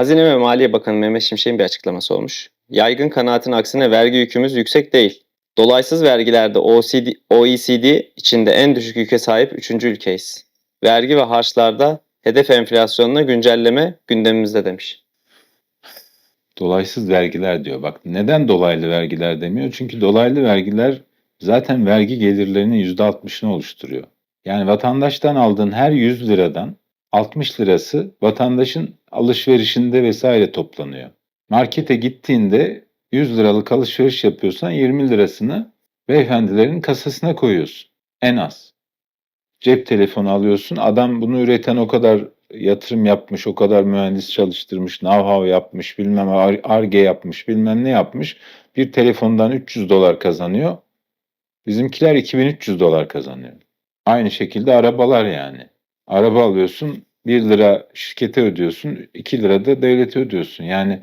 Hazine ve Maliye Bakanı Mehmet Şimşek'in bir açıklaması olmuş. Yaygın kanaatin aksine vergi yükümüz yüksek değil. Dolaysız vergilerde OECD, OECD içinde en düşük yüke sahip 3. ülkeyiz. Vergi ve harçlarda hedef enflasyonuna güncelleme gündemimizde demiş. Dolaysız vergiler diyor. Bak neden dolaylı vergiler demiyor? Çünkü dolaylı vergiler zaten vergi gelirlerinin %60'ını oluşturuyor. Yani vatandaştan aldığın her 100 liradan 60 lirası vatandaşın alışverişinde vesaire toplanıyor. Markete gittiğinde 100 liralık alışveriş yapıyorsan 20 lirasını beyefendilerin kasasına koyuyorsun. En az. Cep telefonu alıyorsun. Adam bunu üreten o kadar yatırım yapmış, o kadar mühendis çalıştırmış, know-how yapmış, bilmem ARGE yapmış, bilmem ne yapmış. Bir telefondan 300 dolar kazanıyor. Bizimkiler 2300 dolar kazanıyor. Aynı şekilde arabalar yani. Araba alıyorsun 1 lira şirkete ödüyorsun 2 lira da devlete ödüyorsun. Yani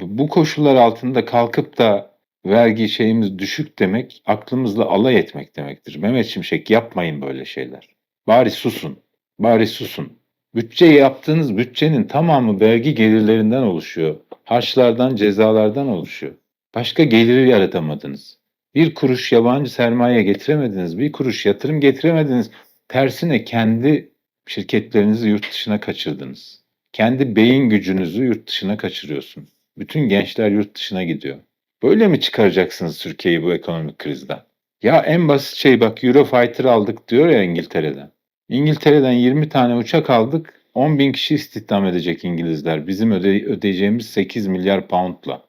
bu koşullar altında kalkıp da vergi şeyimiz düşük demek aklımızla alay etmek demektir. Mehmet Şimşek yapmayın böyle şeyler. Bari susun. Bari susun. Bütçe yaptığınız bütçenin tamamı vergi gelirlerinden oluşuyor. Harçlardan, cezalardan oluşuyor. Başka geliri yaratamadınız. Bir kuruş yabancı sermaye getiremediniz. Bir kuruş yatırım getiremediniz. Tersine kendi şirketlerinizi yurt dışına kaçırdınız. Kendi beyin gücünüzü yurt dışına kaçırıyorsun. Bütün gençler yurt dışına gidiyor. Böyle mi çıkaracaksınız Türkiye'yi bu ekonomik krizden? Ya en basit şey bak Eurofighter aldık diyor ya İngiltere'den. İngiltere'den 20 tane uçak aldık. 10 bin kişi istihdam edecek İngilizler. Bizim öde- ödeyeceğimiz 8 milyar poundla.